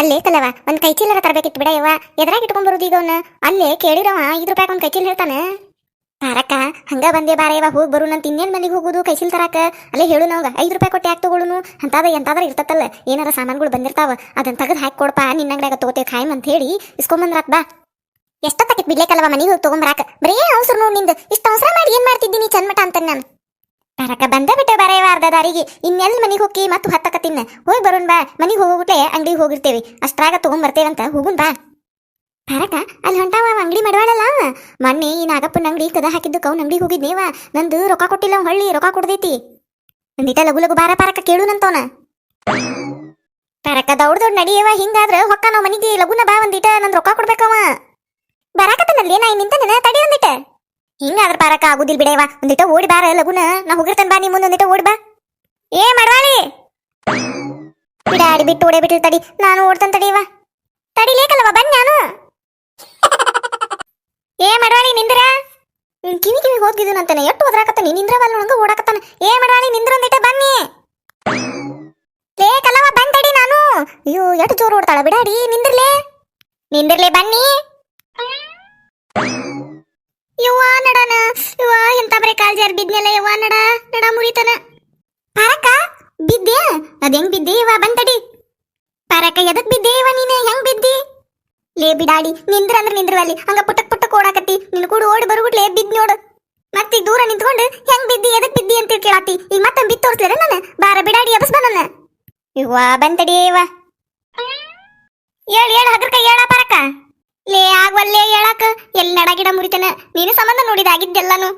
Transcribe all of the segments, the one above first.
ಅಲ್ಲೇ ಕಲವ ಒಂದ್ ಕೈ ಚೀಲರ ತರಬೇಕಿತ್ತು ಬಿಡ ಯವ್ವ. ಎದ್ರಾಗ ಇಟ್ಕೊಂಡ್ ಬರುದು ಈಗ ಅಲ್ಲೇ ಕೇಳಿರವ, ಐದು ರೂಪಾಯಿ ಒಂದ್ ಕೈ ಚೀಲ ಹೇಳ್ತಾನೆ. ಪಾರಕ್ಕ ಹಂಗ ಬಂದೆ ಬಾರ ಯವ್ವ, ಹೋಗಿ ಬರು ನಂತ ಇನ್ನೇನ್ ಮನೆಗೆ ಹೋಗುದು ಕೈ ಚೀಲ ತರಾಕ. ಅಲ್ಲೇ ಹೇಳು ನಾವ್ ಐದು ರೂಪಾಯಿ ಕೊಟ್ಟು ಯಾಕೆ ತಗೊಳುನು? ಅಂತಾದ ಎಂತಾದ್ರ ಇರ್ತತ್ತಲ್ಲ, ಏನಾರ ಸಾಮಾನುಗಳು ಬಂದಿರ್ತಾವ ಅದನ್ನ ತೆಗೆದು ಹಾಕಿ ಕೊಡಪ್ಪ ನಿನ್ನ ಅಂಗಡಿಯಾಗ ತಗೋತೇವೆ ಖಾಯಂ ಅಂತ ಹೇಳಿ ಇಸ್ಕೊಂಬಂದ್ರಾಕ್ ಬಾ. ಎಷ್ಟೊತ್ತಾಕಿತ್ ಬಿಡ್ಲೇಕಲ್ವ ಮನೆಗೆ ಹೋಗಿ ತಗೊಂಬರಾಕ? ಬರೀ ಅವಸರ ನೋಡ್ ನಿಂದು, ಇಷ್ಟ ಅವಸರ ಮಾಡಿ ಏನ್ ಮಾಡ್ತಿದ್ದೀನಿ ಚಂದ್ಮಟ ಅಂತ ನಾನು? ತಾರಕ ಬಂದ ಬಿಟ್ಟೆ ಬರೆಯವ ಅರ್ಧ ದಾರಿಗೆ ಇನ್ನೆಲ್ಲಿ ಮನೆಗೆ ಹೋಗಿ ಮತ್ತು ಹತ್ತಕತ್ತಿನ ಹೋಗಿ ಬರೋಣ ಬಾ, ಮನೆಗೆ ಹೋಗ್ಬಿಟ್ಟೆ ಅಂಗಡಿಗೆ ಹೋಗಿರ್ತೇವಿ. ಅಷ್ಟ್ರಾಗ ತಗೊಂಡ್ ಬರ್ತೇವಂತ ಹೋಗುನ್ ಬಾ. ತಾರಕ ಅಲ್ಲಿ ಹೊಂಟಾವ ಅಂಗಡಿ ಮಾಡವಾಳಲ್ಲ ಮೊನ್ನೆ ಈ ನಾಗಪ್ಪನ ಅಂಗಡಿ ಕದ ಹಾಕಿದ್ದು ಕೌನ್ ಅಂಗಡಿಗೆ ಹೋಗಿದ್ನೇವ. ನಂದು ರೊಕ್ಕ ಕೊಟ್ಟಿಲ್ಲ ಹೊಳ್ಳಿ ಹಳ್ಳಿ, ರೊಕ್ಕ ಕೊಡ್ದೈತಿ. ನಂದಿತ ಲಗು ಲಗು ಬಾರ ಪಾರಕ ಕೇಳು ನಂತವನ ಪಾರಕ ದೌಡ್ ದೌಡ್ ನಡಿಯವ, ಹಿಂಗಾದ್ರ ಹೊಕ್ಕ ನಾವ್ ಮನಿಗೆ ಲಗುನ ಬಾ ಒಂದಿಟ, ನಂದ್ ರೊಕ್ಕ ಕೊಡ್ಬೇಕವ. ಬರಾಕತ್ತನಲ್ಲಿ ನಾ ನಿಂತ ತಡಿ ಒಂದಿಟ. ಹಿಂಗಾದ್ರ ಪಾರಕ ಆಗುದಿಲ್ ಬಿಡೇವ ಒಂದಿಟ ಓಡಿ ಬಾರ ಲಗುನ ನಾ ಹೋಗಿರ್ತೇನೆ ಬಾ ನೀ ಮುಂದೆ ಒಂದಿಟ ಓಡಿ ಬಾ ಏ ಮಾಡವಾಳಿ ಬಿಡಾಡಿ ಬಿಟ್ಟು ಓಡೇ ಬಿಟ್ಟಿಲ್ ತಡಿ ನಾನು ಓಡ್ತೇನೆ ತಡಿಯವ ತಡಿಲೇಕಲ್ಲವ ಬನ್ನಿ ನಾನು ಏ ಮಾಡವಾಳಿ ನಿಂದ್ರ ಹ್ಮ್, ಕಿವಿ ಕಿವಿ ಹೋಗಿದ್ದು ನಂತಾನೆ ಎಷ್ಟು ಹೋದ್ರಾಕತ್ತಾನೆ ನಿಂದ್ರವಲ್ಲ ಹಂಗ ಓಡಾಕತ್ತಾನ ಏ ಮಾಡವಾಳಿ ನಿಂದ್ರ ಒಂದಿಟ ಬನ್ನಿ ಲೇ ಕಲ್ಲವ ಬಂದ್ ತಡಿ ನಾನು ಅಯ್ಯೋ ಎಷ್ಟು ಜೋರು ಓಡ್ತಾಳ ಬಿಡಾಡಿ ನಿಂದ್ರಲೇ ನಿಂದ್ರಲೇ ಬನ್ನಿ ಯವ್ವ ನಡನ, ಯವ್ವ ಎಂತ ಬರೇ ಕಾಲ್ ಜಾರ್ ಬಿದ್ನೆಲ್ಲ ಯವ್ವ ನಡ ನಡ ಮುರಿತನ. ಪಾರಕ, ಬಿದ್ದೆ? ಅದ್ ಹೆಂಗ್ ಬಿದ್ದೆ ಯವ್ವ ಬಂತಡಿ? ಪಾರಕ, ಎದಕ್ ಬಿದ್ದೆ ಯವ್ವ ನೀನು? ಹೆಂಗ್ ಬಿದ್ದಿ? ಲೇ ಬಿಡಾಡಿ, ನಿಂದ್ರ ಅಂದ್ರ ನಿಂದ್ರವಲ್ಲಿ ಹಂಗ ಪುಟ್ಟಕ್ ಪುಟ್ಟಕ್ ಓಡಾಕತ್ತಿ. ನಿನ್ ಕೂಡ ಓಡಿ ಬರ್ಬಿಟ್ಲೆ ಬಿದ್ ನೋಡು. ಮತ್ತೆ ದೂರ ನಿಂತ್ಕೊಂಡು ಹೆಂಗ್ ಬಿದ್ದಿ, ಎದಕ್ ಬಿದ್ದಿ ಅಂತ ಕೇಳಾತಿ. ಈಗ ಮತ್ತೆ ಬಿದ್ದು ತೋರಿಸ್ಲೇರ ನಾನು? ಬಾರ ಬಿಡಾಡಿ, ಎಬ್ಸ್ ನನ್ನ. ಯವ್ವ ಬಂತಡಿ ಯವ್ವ. ಹೇಳ್ ಲೇ ಆಗ್ವಲ್ಲೇ ಹೇಳಾಕ? ಎಲ್ಲಿ ನಡ ಗಿಡ ಮುರಿತನ? ನೀನು ಸಂಬಂಧ ನೋಡಿದಾಗಿದ್ದೆಲ್ಲಾನು?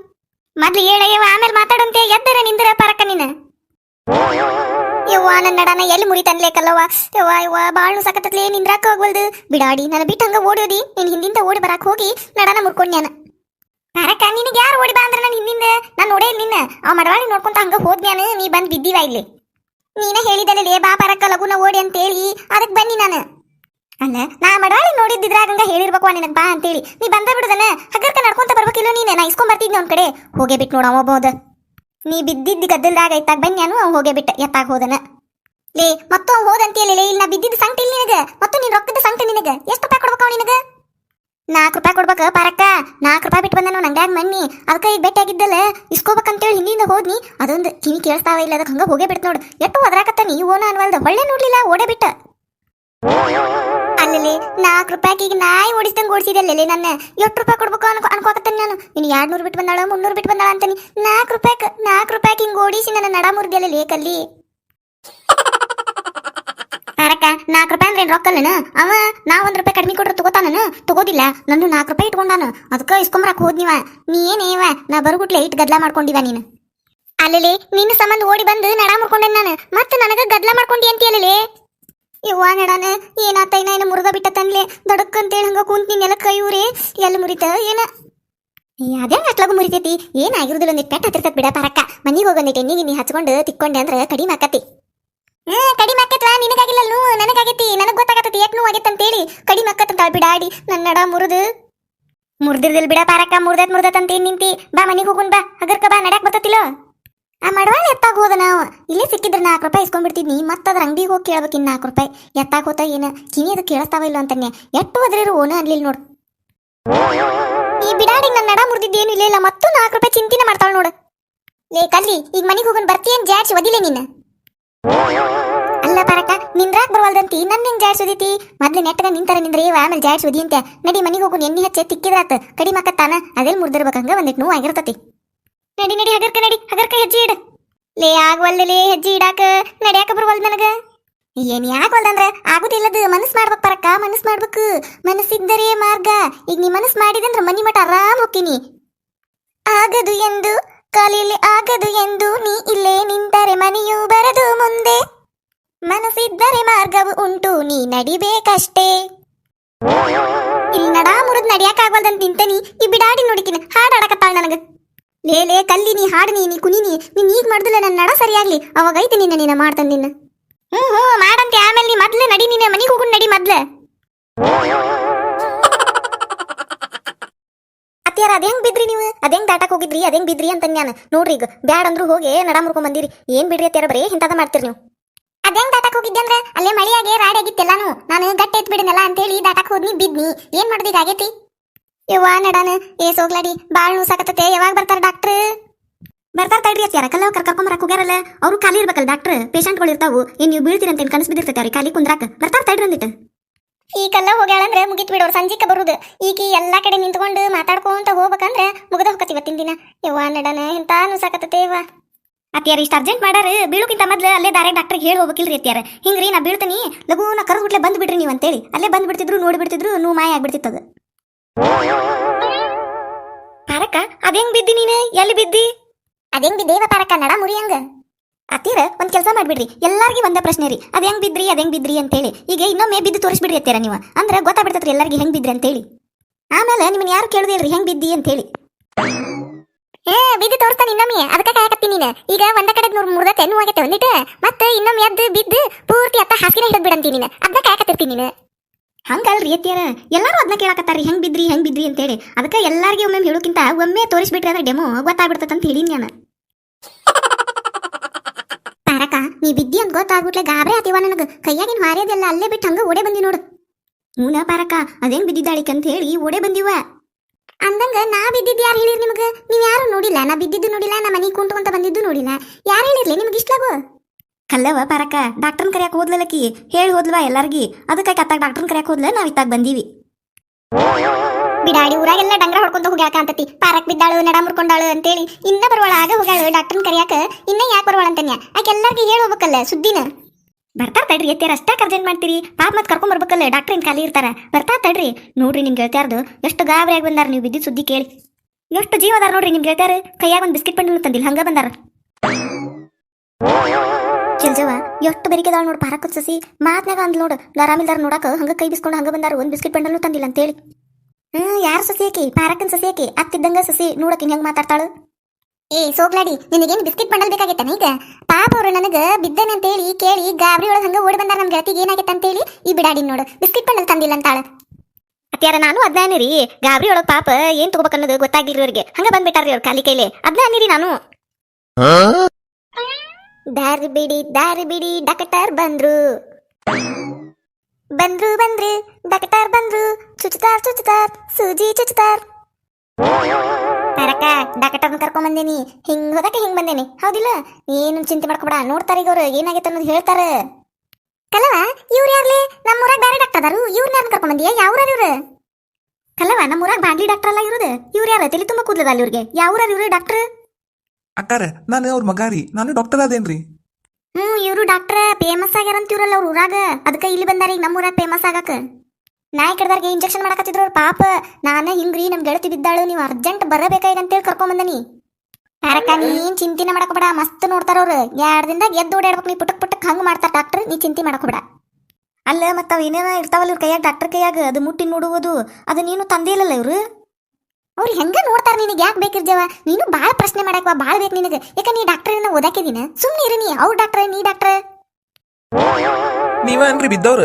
ಮೊದ್ಲು ಹೇಳಯ್ಯವ ಆಮೇಲೆ ಮಾತಾಡಂತೆ, ಎದ್ದರ ನಿಂದರ ಪರಕ ನೀನ? ಯವ್ವ ನನ್ನ ನಡನ ಎಲ್ಲಿ ಮುರಿತನ್ಲೇ ಕಲ್ಲವ್ವ? ಯವ್ವ ಯವ್ವ ಬಾಳು ಸಕತ್ತತ್ಲೇ ನಿಂದ್ರಾಕ ಹೋಗ್ವಲ್ದು? ಬಿಡಾಡಿ, ನನ್ನ ಬಿಟ್ಟು ಹಂಗ ಓಡೋದಿ, ನೀನ್ ಹಿಂದಿಂದ ಓಡಿ ಬರಾಕ್ ಹೋಗಿ ನಡನ ಮುರ್ಕೊಂಡ್ಯಾನ ಪರಕ, ನಿನಗೆ ಯಾರು ಓಡಿ ಬಾ ಅಂದ್ರೆ ನಾನು ಹಿಂದಿಂದ? ನಾನು ನೋಡೇ ನಿನ್ನ. ಅವ ಮಡವಾಳಿ ನೋಡ್ಕೊಂತ ಹಂಗ ಹೋದ್ನ್ಯಾನು ನೀ ಬಂದ್ ಬಿದ್ದಿವ ಇಲ್ಲಿ? ನೀನ ಹೇಳಿದಲ್ಲೇ ಬಾ ಪರಕ, ಲಗುನ ಓಡಿ ಅಂತೇಳಿ ಅದಕ್ಕೆ ಬನ್ನಿ ನಾನು. ಅಲ್ಲ ನಾ ಮಡವಾಳಿ ನೋಡಿದ್ದಿದ್ರಾಗಂಗ ಹೇಳಿರ್ಬೇಕು ನಿನಗೆ ಬಾ ಅಂತೇಳಿ. ನೀ ಬಂದ ಬಿಡುದನ? ಹಗ್ಗರ್ಕ ನಡ್ಕೊಂತ ಬರ್ಬೇಕಿಲ್ಲ ನೀನೆ? ನಾ ಇಸ್ಕೊಂಡ್ ಬರ್ತಿದ್ನಿ ಒಂದ್ ಕಡೆ. ಹೋಗೇ ಬಿಟ್ಟು ನೋಡ ಒಬ್ಬದ ನೀ ಬಿದ್ದಿದ್ದ ಗದ್ದಲ್ದಾಗ ಐತಾಗ ಬನ್ನಿ ನಾನು ಹೋಗೇ ಬಿಟ್ಟ. ಎತ್ತಾಗ ಹೋದನ. ಲೇ, ಮತ್ತ ಅವ್ ಹೋದಂತೀಯಲ್ಲ ಲೇ ಇಲ್ಲ ಬಿದ್ದಿದ್ದ ಸಂಕಟ ಇಲ್ಲ ನಿನಗೆ? ಮತ್ತು ನೀನ್ ರೊಕ್ಕದ ಸಂಕಟ ನಿನಗೆ? ಎಷ್ಟು ರೂಪಾಯಿ ಕೊಡ್ಬೇಕು ಅವ್ ನಿನಗ? ನಾಲ್ಕು ರೂಪಾಯಿ ಕೊಡ್ಬೇಕು ಪಾರಕ್ಕ. ನಾಲ್ಕು ರೂಪಾಯಿ ಬಿಟ್ಟು ಬಂದ ನಂಗ್ಯಾಗ ಮಣ್ಣಿ ಅದಕ್ಕೆ ಈಗ ಭೇಟಿಯಾಗಿದ್ದಲ್ಲ ಇಸ್ಕೋಬೇಕಂತೇಳಿ ಹಿಂದಿಂದ ಹೋದ್ನಿ. ಅದೊಂದು ಕಿವಿ ಕೇಳಿಸ್ತಾವ ಇಲ್ಲ ಅದಕ್ಕೆ ಹಂಗ ಹೋಗೇ ಬಿಟ್ಟು ನೋಡು. ಎಷ್ಟು ಒದ್ರಾಕತ್ತ ನೀವು ಅನ್ವಲ್ದ. ಹೊಳ್ಳೆ ನೋಡ್ಲಿಲ್ಲ, ಓಡೇ ಬಿಟ್ಟ. ಅಲ್ಲಲ್ಲಿ ನಾಲ್ಕು ರೂಪಾಯಿಗೆ ನಾಯಿ ಓಡಿಸ್ದಂಗೆ ಓಡಿಸಿದಲ್ಲೇ ನನ್ನ. ಎಷ್ಟು ರೂಪಾಯಿ ಕೊಡ್ಬೇಕು ಅನ್ಕೊ ಅನ್ಕೋಕತ್ತಾನೆ ನಾನು. ನೀನು ಎರಡು ನೂರು ಬಿಟ್ಟು ಬಂದಾಳ, ಮುನ್ನೂರು ಬಿಟ್ಟು ಬಂದಾಳ ಅಂತಾನೆ. ನಾಲ್ಕು ರೂಪಾಯಿಗೆ ನಾಲ್ಕು ರೂಪಾಯಿಗೆ ಹಿಂಗೆ ಓಡಿಸಿ ನನ್ನ ನಡ ಮುರಿದಲ್ಲ ಲೇಕಲ್ಲಿ ಅರಕ್ಕ ನಾಲ್ಕು ರೂಪಾಯಿ ಅಂದ್ರೆ ನಾನು? ಅವ, ನಾ ಒಂದ್ ರೂಪಾಯಿ ಕಡಿಮೆ ಕೊಟ್ರೆ ತಗೋತಾನ ತಗೋದಿಲ್ಲ. ನಂದು ನಾಲ್ಕು ರೂಪಾಯಿ ಇಟ್ಕೊಂಡಾನ. ಅದಕ್ಕ ಇಸ್ಕೊಂಬರಕ್ ಹೋದ್ನಿವ ನೀ ಏನೇವ ನಾ ಬರುಗುಟ್ಲೆ ಇಟ್ಟು ಗದ್ಲ ಮಾಡ್ಕೊಂಡಿವ ನೀನು. ಅಲ್ಲಲ್ಲಿ ನಿನ್ನ ಸಂಬಂಧ ಓಡಿ ಬಂದು ನಡ ಮುರ್ಕೊಂಡೆ ನಾನು. ಮತ್ತೆ ನನಗೆ ಗದ್ಲ ಮಾಡ್ಕೊಂಡಿ ಅಂತೀಯಲ್ಲೇ ಯವ್ವ ನಡಾನ, ಏನಾತ ಇನ್ನ ಏನು ಮುರಿದ ಬಿಟ್ಟ ತನ್ಲೆ ದಡಕ್ಕಂತೇಳಿ ಹಂಗ ಕುಂತಿ ನೆಲ ಕೈ ಊರಿ ಎಲ್ಲಿ ಮುರಿತ, ಏನ? ಅದೇ ಅಟ್ಲಾಗು ಮುರಿತೈತಿ. ಏನಾಗಿರೋದಿಲ್ಲ ಒಂದಿಟ್ಟು ಪೆಟ್ ಹತ್ತಿರ್ತದ ಬಿಡ ಪರಕ್ಕ ಮನಿಗೆ ಹೋಗೊಂದಿಟ್ಟು ಎಣ್ಣಿಗೆ ನೀ ಹಚ್ಕೊಂಡು ತಿಕ್ಕೊಂಡೆ ಅಂದ್ರೆ ಕಡಿಮೆ ಆಕತಿ. ಹ್ಞೂ ಕಡಿಮೆ ಆಕತ್ವಾ? ನಿನಗಾಗಿಲ್ಲ ನೂ ನನಗಾಗೈತಿ, ನನಗೆ ಗೊತ್ತಾಗತ್ತೆ, ಯಾಕೆ ನೋವು ಆಗೈತಂತೇಳಿ ಕಡಿಮೆ ಆಕತ್ತಂತ ಬಿಡಾಡಿ ನನ್ನ ನಡ ಮುರಿದು. ಮುರ್ದಿರ್ದಿಲ್ ಬಿಡ ಪಾರಕ್ಕ ಮುರ್ದತ್ ಮುರ್ದತ್ ಅಂತ ನಿಂತಿ. ಬಾ ಮನಿಗೆ ಹೋಗುನ್ ಬಾ. ಅಗರ್ಕ ಬಾ ನಡಕ್ ಬರ್ತತಿಲ್ಲ ಆ ಮಡವಾಳ ಎತ್ತಾಗ ಹೋದ ನಾವು. ಇಲ್ಲೇ ಸಿಕ್ಕಿದ್ರೆ ನಾಲ್ಕು ರೂಪಾಯಿ ಇಸ್ಕೊಂಡ್ಬಿಡ್ತಿದ್ನಿ ಮತ್ತೆ ಅದ್ರ ಅಂಗಡಿಗೆ ಹೋಗಿ ಕೇಳ್ಬೇಕು ಇನ್ನು ನಾಲ್ಕು ರೂಪಾಯಿ. ಎತ್ತಾಗ ಹೋತ ಏನ? ಕಿವಿ ಅದು ಕೇಳಿಸ್ತಾವ ಇಲ್ಲ ಅಂತಾನೆ ಎಷ್ಟು ಹೋದ್ರೇರು ಓನ ಅನ್ಲಿಲ್ಲ ನೋಡು. ಈ ಬಿಡಾಡಿ ನನ್ನ ನಡ ಮುರಿದಿದ್ದೇನು ಇಲ್ಲ ಇಲ್ಲ. ಮತ್ತು ನಾಲ್ಕು ರೂಪಾಯಿ ಚಿಂತಿನ ಮಾಡ್ತಾಳ ನೋಡು. ಲೇ ಕಲ್ಲಿ ಈಗ ಮನೆಗೆ ಹೋಗೋಣ ಬರ್ತೀಯನ್ ಜಾಡ್ಸಿ ಒದಿಲೆ ನಿನ್ನ ಅಲ್ಲ ಪರಕ ನಿಂದ್ರಾಕ್ ಬರವಲ್ದಂತಿ. ನನ್ನ ಹೆಂಗ್ ಒದಿತಿ? ಮೊದ್ಲು ನೆಟ್ಟಗ ನಿಂತರ ನಿಂದ್ರೆ ಇವ ಆಮೇಲೆ ಜಾಡ್ಸೋದಿ ಅಂತ ನಡಿ ಮನೆಗೆ ಹೋಗೋಣ ಎಣ್ಣೆ ಹಚ್ಚೆ ತಿಕ್ಕಿದ್ರಾತ. ಕಡಿಮೆ ತಾನ. ಅದೆಲ್ಲ ಮುರ್ದಿರ್ಬೇಕಂಗ ಒಂದಿಟ್ಟು ನೋವು ಆಗಿರ್ತತಿ. ನಡಿ ನಡಿ, ಹಗರ್ಕ ನಡಿ, ಹಗರ್ಕ ಹೆಜ್ಜೆ ಇಡ. ಲೇ ಆಗವಲ್ಲೇ ಹೆಜ್ಜೆ ಇಡಾಕ, ನಡ್ಯಾಕ ಬರವಲ್ದ ನನಗ? ಏನ್ ಯಾಕವಲ್ದಂದ್ರ ಆಗುದಿಲ್ಲದ ಮನಸ್ ಮಾಡ್ಬೇಕು ಪರಕ್ಕ ಮನಸ್ ಮಾಡ್ಬೇಕು. ಮನಸ್ಸಿದ್ದರೆ ಮಾರ್ಗ. ಈಗ ನೀ ಮನಸ್ ಮಾಡಿದಂದ್ರ ಮನಿ ಮಠ ಆರಾಮ್ ಹೋಗ್ತೀನಿ. ಆಗದು ಎಂದು, ಕಾಲಿಯಲ್ಲಿ ಆಗದು ಎಂದು, ನೀ ಇಲ್ಲೇ ನಿಂತರೆ ಮನೆಯೂ ಬರದು ಮುಂದೆ. ಮನಸ್ಸಿದ್ದರೆ ಮಾರ್ಗವು ಉಂಟು, ನೀ ನಡಿಬೇಕಷ್ಟೇ. ಇಲ್ಲಿ ನಡಾ ಮುರಿದ್ ನಡಿಯಾಕ ಆಗವಲ್ದಂತ ನಿಂತನಿ ಈ ಬಿಡಾಡಿ ನೋಡಿಕಿನ, ಹಾಡಾಡಕತ್ತಾಳ ನನಗ. ಲೇ ಲೇ, ಕಲ್ಲಿ ನೀ ಹಾಡನಿ ನೀ ನೀ ಕುನಿ ನೀ. ನೀನ್ ಈಗ ಮಾಡ್ದಲ್ಲ ನನ್ನ ನಡ ಸರಿಯಾಗ್ಲಿ. ಅವಾಗ ಐತೆ ನಿನ್ನ ನಿನ್ನ ಮಾಡ್ತಾನ ನಿನ್ನ. ಹ್ಞೂ ಹ್ಮ್, ಮಾಡಂತೆ. ಆಮೇಲೆ ನೀ ಮೊದ್ಲು ನಡಿ ನೀನೆ, ಮನಿಗೆ ಹೋಗು ನಡಿ ಮೊದ್ಲ. ಅತ್ಯಾರ ಅದ ಹೆಂಗ್ ಬಿದ್ರಿ ನೀವು? ಅದ ಹೆಂಗ್ ದಾಟಕ್ ಹೋಗಿದ್ರಿ? ಅದ ಬಿದ್ರಿ ಅಂತ ನಾನು ನೋಡ್ರಿ ಈಗ. ಬ್ಯಾಡ್ ಅಂದ್ರು ಹೋಗಿ ನಡ ಮುರ್ಕೊಂಡ್ ಬಂದಿರಿ. ಏನ್ ಬಿಡ್ರಿ ಅತ್ಯಾರ ಬರೀ ಇಂಥದ ಮಾಡ್ತೀರಿ ನೀವು? ಅದೇಂಗ್ ದಾಟಕ್ ಹೋಗಿದ್ದೆ ಅಂದ್ರೆ? ಅಲ್ಲೇ ಮಳಿಯಾಗೆ ರಾಡಿ ಆಗಿತ್ತೆಲ್ಲಾನು ನಾನು ಗಟ್ಟ ಎತ್ ಬಿಡನಲ್ಲ ಅಂತೇಳಿ ದಾಟಕ್ ಹೋದ್ನಿ, ಬಿದ್ನಿ. ಏನ್ ಮಾಡೋದು ಈಗ, ಆಗೈತಿ? ಯವ್ವ ನಡಾನ? ಏ ಸೋಗ್ಲಾಡಿ ಬಾಳ್ ನುಸಾಕತ್ತತೆ ಯಾವಾಗ ಬರ್ತಾರ ಡಾಕ್ಟ್ರ್? ಬರ್ತಾರ ತಡ್ರಿ ಅತ್ಯಾರ ಕಲ್ಲ ಕರ್ಕೊಂಬರಕ್ ಹೋಗ್ಯಾರಲ್ಲ ಅವ್ರು ಖಾಲಿ ಇರ್ಬೇಕಲ್ಲ ಡಾಕ್ಟ್ರ್. ಪೇಷಂಟ್ಗಳು ಇರ್ತಾವು. ಏನ್ ನೀವು ಬೀಳ್ತೀರಂತ ಕನಸು ಬಿದ್ದಿರ್ತೈತೆ ಅವ್ರಿಗೆ ಖಾಲಿ ಕುಂದ್ರಾಕ. ಬರ್ತಾರ ತಡ್ರಿ ಅಂದಿಟ್ಟು ಈ ಕಲ್ಲ ಹೋಗ್ಯಾಳಂದ್ರೆ ಮುಗಿತ್ ಬಿಡೋರು ಸಂಜಿಕ ಬರುದು. ಈಕಿ ಎಲ್ಲಾ ಕಡೆ ನಿಂತ್ಕೊಂಡು ಮಾತಾಡ್ಕೊಂತ ಹೋಗ್ಬೇಕಂದ್ರೆ ಮುಗದ ಹೋಗತಿ ಇವತ್ತಿನ ದಿನ. ಯವ್ವ ನಡನ ಎಂತ ನುಸಾಕತ್ತತೆ ಯವ್ವ? ಅತ್ಯಾರ ಇಷ್ಟ ಅರ್ಜೆಂಟ್ ಮಾಡಾರ? ಬೀಳುಕ್ಕಿಂತ ಮೊದ್ಲು ಅಲ್ಲೇ ದಾರೆ ಡಾಕ್ಟರ್ಗೆ ಹೇಳಿ ಹೋಗ್ಬೇಕಿಲ್ರಿ ಅತ್ಯಾರ ಹಿಂಗ್ರಿ ನಾ ಬೀಳ್ತೀನಿ. ಲಘುನ ಕರೆದು ಬಿಟ್ಲೆ ಬಂದ್ ಬಿಡ್ರಿ ನೀವು ಅಂತೇಳಿ. ಅಲ್ಲೇ ಬಂದ್ ಬಿಡ್ತಿದ್ರು ನೋಡಿ ಬಿಡ್ತಿದ್ರು ನೂ ಮಾಯ ಆಗ್ಬಿಡ್ತಿತ್ತದ ಪಾರಕ್ಕ ಅದೇಂಗ್ ಬಿದ್ದಿ ನೀನೆ? ಎಲ್ಲಿ ಬಿದ್ದಿ? ಅದೇಂಗ್ ಬಿದ್ದೇವ ಪಾರಕ್ಕ ನಡ ಮುರಿಯಂಗ ಅತ್ತೀರ ಒಂದ್ ಕೆಲಸ ಮಾಡ್ಬಿಡ್ರಿ. ಎಲ್ಲಾರ್ಗಿ ಒಂದ ಪ್ರಶ್ನೆ ರೀ. ಅದ್ ಹೆಂಗ್ ಬಿದ್ರಿ ಅದ್ ಹೆಂಗ್ ಬಿದ್ರಿ ಅಂತೇಳಿ ಈಗ ಇನ್ನೊಮ್ಮೆ ಬಿದ್ದು ತೋರಿಸ್ಬಿಡ್ರಿ ಅತ್ತೀರ ನೀವು. ಅಂದ್ರ ಗೊತ್ತಾಗ್ಬಿಡ್ತತ್ರಿ ಎಲ್ಲಾರ್ಗಿ ಹೆಂಗ್ ಬಿದ್ರಿ ಅಂತೇಳಿ ಆಮೇಲೆ ನಿಮ್ಮನ್ನ ಯಾರು ಕೇಳುದಿಲ್ರಿ ಹೆಂಗ್ ಬಿದ್ದಿ ಅಂತೇಳಿ ಏ ಬಿದ್ದು ತೋರಿಸ್ತಾನೆ ಇನ್ನೊಮ್ಮೆ. ಅದಕ್ಕೆ ಕಾಯಕತ್ತೀನಿ ನೀನು. ಈಗ ಒಂದ ಕಡೆ ನೂರ್ ಮುರ್ದತೆ ನೋವಾಗತ್ತೆ ಒಂದಿಟ್ಟು ಮತ್ತೆ ಇನ್ನೊಮ್ಮೆ ಎದ್ದು ಬಿದ್ದು ಪೂರ್ತಿ ಅತ್ತ ಹಾಸಿಗೆ ಹಿಡಿದ್ಬಿಡಂತೀನಿ ನೀನು. ಅದನ್ನ ಕಾಯಕತ್ತಿರ್ತೀನಿ ನೀನು. ಹಂಗಲ್ರಿ ಅತ್ತಿಯರ ಎಲ್ಲರೂ ಅದನ್ನ ಕೇಳಾಕತ್ತಾರಿ ಹೆಂಗ್ ಬಿದ್ರಿ ಹೆಂಗ್ ಬಿದ್ರಿ ಅಂತ ಹೇಳಿ ಅದಕ್ಕೆ ಎಲ್ಲಾರ್ಗಿ ಒಮ್ಮೆ ಹೇಳೋಕ್ಕಿಂತ ಒಮ್ಮೆ ತೋರಿಸ್ಬಿಟ್ರಿ ಅದ್ರ ಡೆಮೋ ಗೊತ್ತಾಗ್ಬಿಡ್ತೈತೆ ಅಂತ ಹೇಳಿ ನಾನು. ತಾರಕ, ನೀ ಬಿದ್ದಿ ಅಂತ ಗೊತ್ತಾಗ್ಬಿಟ್ಲೆ ಗಾಬರಿ ಆತಿವ ನನಗ. ಕೈಯಾಗಿನ ಹಾರ್ಯದೆಲ್ಲ ಅಲ್ಲೇ ಬಿಟ್ಟು ಹಂಗ ಓಡೆ ಬಂದಿ ನೋಡು. ಹೂನ ಪಾರಕ, ಅದೇನ್ ಬಿದ್ದಿದ್ದಾಳಿಕ್ ಅಂತ ಹೇಳಿ ಓಡೆ ಬಂದಿವ. ಅಂದಂಗ ನಾ ಬಿದ್ದಿದ್ದು ಯಾರು ಹೇಳಿರಿ ನಿಮ್ಗ? ನೀವು ಯಾರು ನೋಡಿಲ್ಲ? ನಾ ಬಿದ್ದಿದ್ದು ನೋಡಿಲ್ಲ, ನಾ ಮನೆಗೆ ಕುಂಟ್ಕೊಂತ ಬಂದಿದ್ದು ನೋಡಿಲ್ಲ. ಯಾರು ಹೇಳಿರ್ಲಿ? ನಿಮ್ಗೆ ಇಷ್ಟಲಾಗು ಕಲ್ಲವ ಪರಕ ಡಾಕ್ಟರ್ನ ಕರಿಯಾಕ ಓದ್ಲಲ್ಲಕಿ ಹೇಳಿ ಹೋದ್ಲವ ಎಲ್ಲಾರ್ಗಿ. ಅದಕ್ಕೆ ಕತ್ತಾಗ ಡಾಕ್ಟರ್ನ ಕರಿಯಾಕ ಹೋದ್ಲ ನಾವ್ ಇತ್ತಾಗ ಬಂದೀವಿ. ಬಿಡಾಡಿ ಊರಾಗೆಲ್ಲ ಡಂಗ್ರ ಹೊಡ್ಕೊಂತ ಹೋಗ್ಯಾಕ ಅಂತತಿ. ಪಾರಕ್ ಬಿದ್ದಾಳು ನಡ ಮುರ್ಕೊಂಡಾಳು ಅಂತೇಳಿ ಇನ್ನ ಬರುವಳ ಆಗ ಹೋಗ್ಯಾಳು ಡಾಕ್ಟರ್ನ ಕರಿಯಾಕ. ಇನ್ನ ಯಾಕೆ ಬರುವಳ ಅಂತನ್ಯ ಆಕೆ ಎಲ್ಲಾರ್ಗಿ ಹೇಳಿ ಹೋಗ್ಬೇಕಲ್ಲ ಸುದ್ದಿನ. ಬರ್ತಾರ ತಡ್ರಿ ಎತ್ತಿಯಾರ ಅಷ್ಟೇ ಅರ್ಜೆಂಟ್ ಮಾಡ್ತೀರಿ. ಪಾಪ ಮತ್ತೆ ಕರ್ಕೊಂಡ್ ಬರ್ಬೇಕಲ್ಲ ಡಾಕ್ಟರ್ ಇನ್ ಖಾಲಿ ಇರ್ತಾರ. ಬರ್ತಾರ ತಡ್ರಿ. ನೋಡ್ರಿ ನಿಮ್ ಹೇಳ್ತಾರದು ಎಷ್ಟು ಗಾಬರಿಯಾಗಿ ಬಂದಾರ ನೀವು ಬಿದ್ದಿದ್ ಸುದ್ದಿ ಕೇಳಿ. ಎಷ್ಟು ಜೀವದಾರ ನೋಡ್ರಿ ನಿಮ್ ಗೆಳತ್ಯಾರ ಕೈಯಾಗ ಒಂದು ಬಿಸ್ಕಿಟ್ ಪಂಡಿಲ್ ತಂದಿಲ್ಲ ಹಂಗ ಬಂದಾರ. ಎಷ್ಟು ಬೆರಿಕೆದಾಳ ನೋಡು ಪಾರಕ್ ಸಸಿ ಮಾತ್ನಾಗ ಅಂದ್ ನೋಡು ಆರಾಮಿಲ್ದಾರ ನೋಡಕ ಹಂಗ ಕೈ ಬಿಸ್ಕೊಂಡು ಹಂಗ ಬಂದಾರ ಒಂದ್ ಬಿಸ್ಕಿಟ್ ಪಂಡಲು ತಂದಿಲ್ಲ ಅಂತೇಳಿ. ಹ್ಮ್ ಯಾರ್ ಸಸಿ ಆಕಿ? ಪಾರಕ್ಕನ್ ಸಸಿ ಆಕಿ? ಅತ್ತಿದ್ದಂಗ ಸಸಿ ನೋಡಕ್ಕೆ ಹೆಂಗ್ ಮಾತಾಡ್ತಾಳು? ಏ ಸೋಗ್ಲಾಡಿ ನಿನಗೇನು ಬಿಸ್ಕಿಟ್ ಬಂಡಲ್ ಬೇಕಾಗಿತ್ತಾನ ಈಗ? ಪಾಪ ಅವರು ನನಗ ಬಿದ್ದೇನೆ ಅಂತೇಳಿ ಕೇಳಿ ಗಾಬರಿ ಒಳಗೆ ಹಂಗ ಓಡಿ ಬಂದಾರ ನಮ್ಮ ಗೆಳತಿಗೆ ಏನಾಗಿತ್ತು ಅಂತೇಳಿ ಈ ಬಿಡಾಡಿ ನೋಡು. ಬಿಸ್ಕಿಟ್ ಬಂಡಲ್ ತಂದಿಲ್ಲ ಅಂತಾಳ. ಅತ್ಯಾರ ನಾನು ಅದ್ನ ರೀ ಗಾಬರಿ ಒಳಗೆ ಪಾಪ ಏನ್ ತಗೋಬೇಕನ್ನೋದು ಗೊತ್ತಾಗಿಲ್ರಿ ಅವರಿಗೆ. ಹಂಗ ಬಂದ್ಬಿಟ್ಟಾರ್ರಿ ಅವ್ರ ಖಾಲಿ ಕೈಲಿ. ಅದ್ನ ಅನ್ನಿರಿ ನಾನು. ದಾರಿ ಬಿಡಿ ದಾರಿ ಬಿಡಿ, ಡಾಕ್ಟರ್ ಬಂದ್ರು. ಬಂದ್ರು ಬಂದ್ರು, ಡಾಕ್ಟರ್ ಬಂದ್ರು. ಚುಚುತ್ತಾರ್ ಚುಚುತ್ತಾರ್ ಸೂಜಿ ಚುಚುತ್ತಾರ್ ತಾರಕ, ಡಾಕ್ಟರ್ನ ಕರ್ಕೊಂಡ್ ಬಂದೇನಿ. ಹಿಂಗ್ ಹೋದಕ್ಕೆ ಹಿಂಗ್ ಬಂದೇನಿ. ಹೌದಿಲ್ಲ? ಏನು ಚಿಂತೆ ಮಾಡ್ಕೊಬೇಡ. ನೋಡ್ತಾರ ಈಗ ಅವ್ರು ಏನಾಗೈತೆ ಅನ್ನೋದು ಹೇಳ್ತಾರೆ. ಕಲವ, ಇವ್ರು ಯಾರ್ಲಿ? ನಮ್ಮೂರಾಗ ಬೇರೆ ಡಾಕ್ಟರ್ ಅದಾರು. ಇವ್ರನ್ನ ಯಾರನ್ನ ಕರ್ಕೊಂಡ್ ಬಂದಿಯಾ? ಯಾವ್ರ ಇವ್ರು? ಕಲವ, ನಮ್ಮೂರಾಗ ಬಾಂಡ್ಲಿ ಡಾಕ್ಟರ್ ಅಲ್ಲ ಇರೋದು. ಇವ್ರು ಯಾರ? ತಲೆ ತುಂಬ ಕೂದಲದ ಇವ್ರಿಗೆ? ಯಾವ್ರ ಇವ್ರು ಡಾಕ್ಟರ್? ಅಕ್ಕಾರ ನಾನು ಅವ್ರ ಮಗಾರಿ ನಾನು ಡಾಕ್ಟರ್ ಅದೇನ್ರಿ ಹ್ಮ್ ಇವರು ಡಾಕ್ಟರ್ ಫೇಮಸ್ ಆಗ್ಯಾರಂತ ಇವ್ರಲ್ಲ ಅವ್ರ ಊರಾಗ. ಅದಕ್ಕೆ ಇಲ್ಲಿ ಬಂದಾರ ಈಗ ನಮ್ಮೂರಾಗ ಫೇಮಸ್ ಆಗಕ ನಾಯಿ ಕಡ್ದಾರ್ಗೆ ಇಂಜೆಕ್ಷನ್ ಮಾಡಕತ್ತಿದ್ರು ಅವ್ರ ಪಾಪ. ನಾನ ಹಿಂಗ್ರಿ ನಮ್ ಗೆಳತಿ ಬಿದ್ದಾಳು ನೀವು ಅರ್ಜೆಂಟ್ ಬರಬೇಕಾಗ ಅಂತೇಳಿ ಕರ್ಕೊಂಡ್ ಬಂದನಿ. ನೀನ್ ನೀ ಏನ್ ಚಿಂತಿನ ಮಾಡಕೋಬೇಡ ಮಸ್ತ್ ನೋಡ್ತಾರ ಅವ್ರು. ಎರಡ್ ದಿನದಾಗ ಎದ್ದು ಓಡಾಡ್ಬೇಕು ನೀ ಪುಟಕ್ ಪುಟಕ್ ಹಂಗ್ ಮಾಡ್ತಾರ ಡಾಕ್ಟರ್ ನೀ ಚಿಂತೆ ಮಾಡಕೋಬೇಡ. ಅಲ್ಲ ಮತ್ತೆ ಅವ್ ಏನೇನೋ ಇರ್ತಾವಲ್ಲ ಇವ್ರ ಕೈಯಾಗ ಡಾಕ್ಟರ್ ಕೈಯಾಗ ಅದು ಮುಟ್ಟಿ ನೋಡುವುದು ಅದು ನೀನು ತಂದೇ ಇಲ್ಲಲ್ಲ ಇವ್ರು? ಅವ್ರು ಹೆಂಗ ನೋಡ್ತಾರ ನಿನಗೆ? ಯಾಕೆ ಬೇಕಿರ್ಜವ ನೀನು ಬಾಳ ಪ್ರಶ್ನೆ ಮಾಡಕ್ವಾ ಬಾಳ ಬೇಕು ನಿನಗೆ. ಯಾಕ ನೀ ಡಾಕ್ಟರ್ ಓದಾಕಿದೀನ ಸುಮ್ಮನೆ ಇರಿ ನೀ ಅವ್ರ ಡಾಕ್ಟರ್ ನೀ ಡಾಕ್ಟರ್ ನೀವ ಏನ್ರಿ ಬಿದ್ದವ್ರ?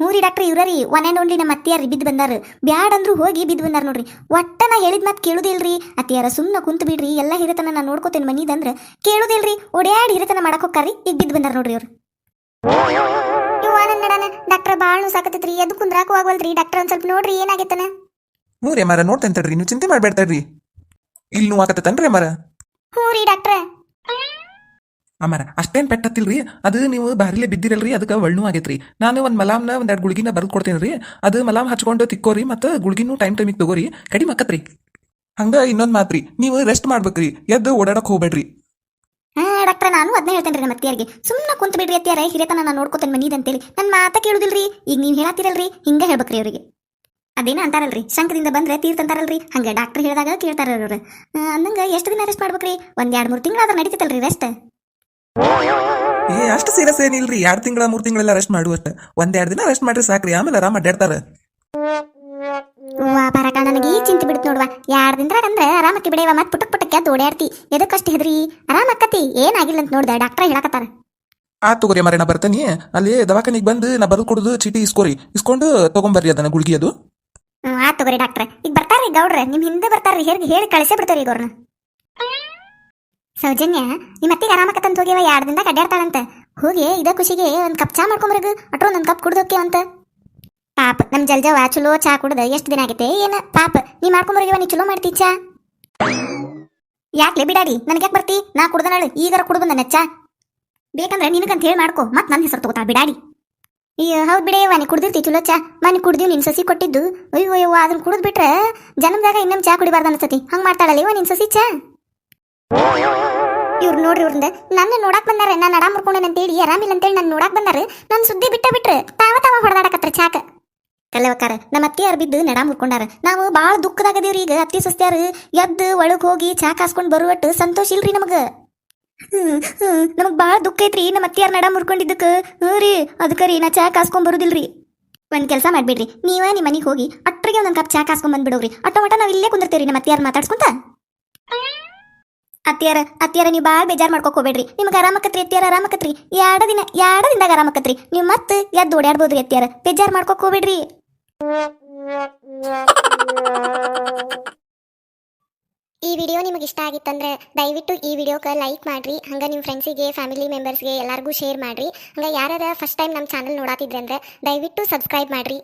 ಹ್ಞೂ ರೀ ಡಾಕ್ಟರ್ ಇವ್ರ ರೀ ಒನ್ ಆ್ಯಂಡ್ ಓನ್ಲಿ ನಮ್ಮ ಅತ್ತಿಯಾರಿ ಬಿದ್ದು ಬಂದಾರ. ಬ್ಯಾಡ್ ಅಂದ್ರು ಹೋಗಿ ಬಿದ್ದು ಬಂದಾರ ನೋಡ್ರಿ. ಒಟ್ಟ ನಾ ಹೇಳಿದ ಮಾತು ಕೇಳುದಿಲ್ರಿ ಅತ್ತಿಯಾರ ಸುಮ್ಮನೆ ಕುಂತ ಬಿಡ್ರಿ. ಎಲ್ಲ ಹಿರತನ ನಾ ನೋಡ್ಕೋತೇನೆ ಮನಿದಂದ್ರೆ ಕೇಳುದಿಲ್ರಿ ಒಡ್ಯಾಡಿ ಹಿರತನ ಮಾಡಕ್ ಹೋಗ್ಕಾರಿ ಈಗ ಬಿದ್ದು ಬಂದಾರ ನೋಡ್ರಿ ಅವ್ರು ಇವ ನನ್ನಡನ ಡಾಕ್ಟರ್ ಭಾಳ ಸಾಕತ್ತೈತ್ರಿ ಎದ್ದು ಕುಂದ್ರಾಕು ಆಗವಲ್ರಿ ಡಾಕ್ಟರ್ ಒಂದ್ ಸ್ವಲ್ಪ ನೋಡ್ರಿ ಏನಾಗೈತನ? ಹ್ಞೂ ರೀ ಅಮ್ಮಾರ ನೋಡ್ತೇನೆ ತಡ್ರಿ ನೀವು ಚಿಂತೆ ಮಾಡ್ಬೇಡ್ತಾಡ್ರಿ ಇಲ್ಲಿ ನೋವು ಆಕತ್ತೇನ್ರಿ ಅಮ್ಮಾರ? ಹ್ಞೂ ರೀ ಡಾಕ್ಟ್ರ ಅಮ್ಮಾರ ಅಷ್ಟೇನ್ ಪೆಟ್ಟತ್ತಿಲ್ರಿ ಅದು ನೀವು ಬಾರಿಲೆ ಬಿದ್ದಿರಲ್ರಿ ಅದಕ್ಕೆ ಒಳ್ಳು ಆಗೈತ್ರಿ. ನಾನು ಒಂದು ಮಲಾಮ್ನ ಒಂದೆರಡು ಗುಳಿಗಿನ ಬರೆದು ಕೊಡ್ತೇನೆ ರೀ. ಅದು ಮಲಾಮ್ ಹಚ್ಕೊಂಡು ತಿಕ್ಕೋರಿ ಮತ್ತು ಗುಳಿಗಿನೂ ಟೈಮ್ ಟೈಮಿಗೆ ತಗೋರಿ. ಕಡಿಮೆ ಆಕತ್ರಿ. ಹಂಗ ಇನ್ನೊಂದು ಮಾತ್ರಿ ನೀವು ರೆಸ್ಟ್ ಮಾಡ್ಬೇಕ್ರಿ ಎದ್ದು ಓಡಾಡಕ್ ಹೋಗ್ಬೇಡ್ರಿ. ಹಾ ಡಾಕ್ಟ್ರ ನಾನು ಅದನ್ನ ಹೇಳ್ತೇನೆ ರೀ ನಮ್ಮ ಅತ್ತಿಯರಿಗೆ ಸುಮ್ಮನೆ ಕುಂತ ಬಿಡ್ರಿ ಅತ್ತಿಯಾರ ಹಿರಿಯತನ ನಾನು ನೋಡ್ಕೋತೇನೆ ಮನೀದಂತೇಳಿ ನನ್ನ ಮಾತ ಕೇಳುದಿಲ್ರಿ ಈಗ ನೀವು ಹೇಳತ್ತಿರಲ್ರಿ ಹಿಂಗೆ ಹೇಳ್ಬೇಕ್ರಿ ಅವರಿಗೆ. ಅದೇನ ಅಂತಾರಲ್ರಿ. ಶಂಕದಿಂದ ಬಂದ್ರೆ ತೀರ್ಥ ಅಂತಾರಲ್ರಿ. ಹಂಗ ಡಾಕ್ಟರ್ ಹೇಳಿದಾಗ ಕೇಳ್ತಾರ ಅವ್ರು ಅಂದಂಗ ಎಷ್ಟು ದಿನ ರೆಸ್ಟ್ ಮಾಡ್ಬೇಕ್ರಿ? ಒಂದ್ ಎರಡ್ ಮೂರು ತಿಂಗಳು ಆದ್ರೆ ನಡೀತೈತಲ್ರಿ ರೆಸ್ಟ್ ಏ ಅಷ್ಟು ಸೀರಿಯಸ್ ಏನಿಲ್ರಿ ಎರಡು ತಿಂಗಳ ಮೂರ್ ತಿಂಗಳೆಲ್ಲ ರೆಸ್ಟ್ ಮಾಡುವಷ್ಟ ಒಂದೆರಡು ದಿನ ರೆಸ್ಟ್ ಮಾಡ್ರಿ ಸಾಕ್ರಿ. ಆಮೇಲೆ ಆರಾಮ ಅಡ್ಡಾಡ್ತಾರ ವಾ ಬರಕ ನನಗೆ ಈ ಚಿಂತೆ ಬಿಡ್ತು ನೋಡುವ. ಎರಡ್ ದಿನದಾಗ ಅಂದ್ರೆ ಆರಾಮಕ್ಕೆ ಬಿಡೇವ ಮತ್ ಪುಟಕ್ ಪುಟಕ್ಕೆ ಎದ್ದು ಓಡಾಡ್ತಿ ಎದಕ್ಕಷ್ಟು ಹೆದ್ರಿ? ಆರಾಮ ಅಕ್ಕತಿ ಏನಾಗಿಲ್ಲ ಅಂತ ನೋಡ್ದೆ. ಡಾಕ್ಟರ್ ಹೇಳಕತ್ತಾರ. ಆ ತಗೋರಿ ಮರಣ ಬರ್ತಾನೆ ಬರ್ತೀನಿ. ಅಲ್ಲಿ ದವಾಖಾನಿಗೆ ಬಂದು ನಾ ಬರೆದು ಕೊಡುದು ಚೀಟಿ ಇಸ್ಕೋರಿ. ಇಸ್ಕೊಂಡು ತಗೊಂಬರ್ರಿ ಅದನ್ನ ಗುಳಿಗೆ ಅದು. ಹ್ಮ್, ಆತ್ ತಗೋರಿ ಡಾಕ್ಟ್ರ ಈಗ ಬರ್ತಾರ್ರಿ ಗೌಡ್ರೆ ನಿಮ್ಮ ಹಿಂದೆ ಬರ್ತಾರ್ರಿ, ಹೇಳಿ ಹೇಳಿ ಕಳಿಸೇ ಬಿಡ್ತಾರ್ರಿ ಈಗ ಅವ್ರನ್ನ ಸೌಜನ್ಯ ನಿಮ್ಮ ಅತ್ತಿಗೆ ಆರಾಮಕತ್ತಂತ ಹೋಗ್ಯವ, ಎರಡು ದಿನದಾಗ ಹೋಗಿ, ಇದ ಖುಷಿಗೆ ಒಂದು ಕಪ್ ಚಾ ಮಾಡ್ಕೊಂಬರಗ ಅಟ್ರ ಒಂದ್ ಕಪ್ ಕುಡ್ದೋಕೆ ಅಂತ. ಪಾಪ ನಮ್ಮ ಜಲ್ಜವ ಚಲೋ ಚಾ ಕುಡ್ದ, ಎಷ್ಟು ದಿನ ಆಗೈತೆ, ಏನ? ಪಾಪ, ನೀ ಮಾಡ್ಕೊಂಬರ್ಗಿವ, ನೀ ಚಲೋ ಮಾಡ್ತಿ ಚಾ? ಬಿಡಾಡಿ, ನನಗೆ ಯಾಕೆ ಬರ್ತಿ? ನಾ ಕುಡ್ದ ನಾಳು ಈಗಾರ ಕುಡ್ದು ಬಂದ ಚಾ. ಬೇಕಂದ್ರೆ ನಿನಗಂತ ಹೇಳಿ ಮಾಡ್ಕೊ ಮತ್ತೆ ನನ್ನ ಹೆಸರು ತಗೋತಾ ಬಿಡಾಡಿ. ಅಯ್ಯೋ, ಹೌದ್ ಬಿಡಿ, ಮನೆ ಕುಡ್ದಿರ್ತಿ ಚಲೋ ಚಾ. ಮನೆ ಕುಡ್ದಿವ್, ನಿನ್ ಸಸಿ ಕೊಟ್ಟಿದ್ದು. ಅಯ್ಯೋ ಅಯ್ಯೋ ಅದನ್ನ ಕುಡಿದ್ ಬಿಟ್ರೆ ಜನ್ಮದಾಗ ಇನ್ನೊಂದ್ ಚಾ ಕುಡಿಬಾರ್ದು ಅನ್ಸತಿ. ಹಂಗ್ ಮಾಡ್ತಾಳಲ್ಲ ಇವ ನಿನ್ ಸಸಿ ಚಾ? ಇವ್ರು ನೋಡ್ರಿ ಇವ್ರಿಂದ ನನ್ನ ನೋಡಕ್ ಬಂದಾರ. ನಾನು ನಡ ಮುರ್ಕೊಂಡೇನೆ ಅಂತೇಳಿ, ಆರಾಮಿಲ್ಲ ಅಂತೇಳಿ ನಾನು ನೋಡಕ್ ಬಂದಾರ. ನನ್ನ ಸುದ್ದಿ ಬಿಟ್ಟ ಬಿಟ್ರೆ ತಾವ ತಾವ ಹೊಡೆದಾಡಕತ್ರ ಚಾಕ. ಕಲ್ಲವಕ್ಕಾರ ನಮ್ಮ ಅತ್ತಿಯಾರು ಬಿದ್ದು ನಡಾ ಮುರ್ಕೊಂಡಾರ ನಾವು ಭಾಳ ದುಃಖದಾಗದೀವ್ರಿ ಈಗ. ಅತ್ತಿ ಸಸ್ತ್ಯಾರ ಎದ್ದು ಒಳಗೆ ಹೋಗಿ ಚಾ ಕಾಸ್ಕೊಂಡ್ ಬರುವಟ್ಟು ಸಂತೋಷ ಇಲ್ರಿ ನಮಗ. ನಮಗ್ ಬಾಳ ದುಃಖ ಐತ್ರಿ ನಮ್ಮ ಅತ್ತಿಯಾರ ನಡ ಮುರ್ಕೊಂಡಿದ್ದಕ್ಕೆ. ಹ್ಞೂ ರೀ, ಅದಕ್ಕೆ ರೀ, ನಾ ಚಾ ಕಾಸ್ಕೊಂಡ್ ಬರುದಿಲ್ರಿ. ಒಂದ್ ಕೆಲಸ ಮಾಡ್ಬಿಡ್ರಿ. ನೀವ ನಿಮ್ಮ ಮನೆಗೆ ಹೋಗಿ ಅಟ್ರಿಗೆ ಒಂದೊಂದ್ ಕಪ್ ಚಾ ಕಾಸ್ಕೊಂಡ್ ಬಂದ್ಬಿಡೋರಿ ಅಟ್ಟ ಮಟ ನಾವ್ ಇಲ್ಲೇ ಕುಂದಿರ್ತೇವ್ರಿ ನಮ್ಮ ಅತ್ತಿಯಾರ ಮಾತಾಡ್ಸ್ಕೊಂತ. ಅತ್ತಿಯಾರ ಅತ್ತಿಯಾರ ನೀವು ಭಾಳ ಬೇಜಾರ್ ಮಾಡ್ಕೋಕ್ ಹೋಗ್ಬೇಡ್ರಿ. ನಿಮ್ಗೆ ಆರಾಮಕತ್ರಿ ಅತ್ತಿಯಾರ, ಆರಾಮಕತ್ರಿ. ಎರಡ ದಿನ ಎರಡ ದಿನದಾಗ ಆರಾಮಕತ್ರಿ. ನೀವು ಮತ್ತೆ ಎದ್ದು ಓಡಾಡ್ಬೋದ್ರಿ ಅತ್ತಿಯಾರ. ಬೇಜಾರ್ ಮಾಡ್ಕೊಕ್ ಹೋಗ್ಬೇಡ್ರಿ. ಈ ವಿಡಿಯೋ ನಿಮಗೆ ಇಷ್ಟ ಆಗಿತ್ತಂದ್ರೆ ದಯವಿಟ್ಟು ಈ ವಿಡಿಯೋಕ್ಕೆ ಲೈಕ್ ಮಾಡಿರಿ. ಹಂಗೆ ನಿಮ್ಮ ಫ್ರೆಂಡ್ಸಿಗೆ ಫ್ಯಾಮಿಲಿ ಮೆಂಬರ್ಸ್ಗೆ ಎಲ್ಲರಿಗೂ ಶೇರ್ ಮಾಡಿರಿ. ಹಂಗೆ ಯಾರ್ಯಾರ ಫಸ್ಟ್ ಟೈಮ್ ನಮ್ಮ ಚಾನಲ್ ನೋಡಾತಿದ್ರೆ ಅಂದರೆ ದಯವಿಟ್ಟು ಸಬ್ಸ್ಕ್ರೈಬ್ ಮಾಡಿರಿ.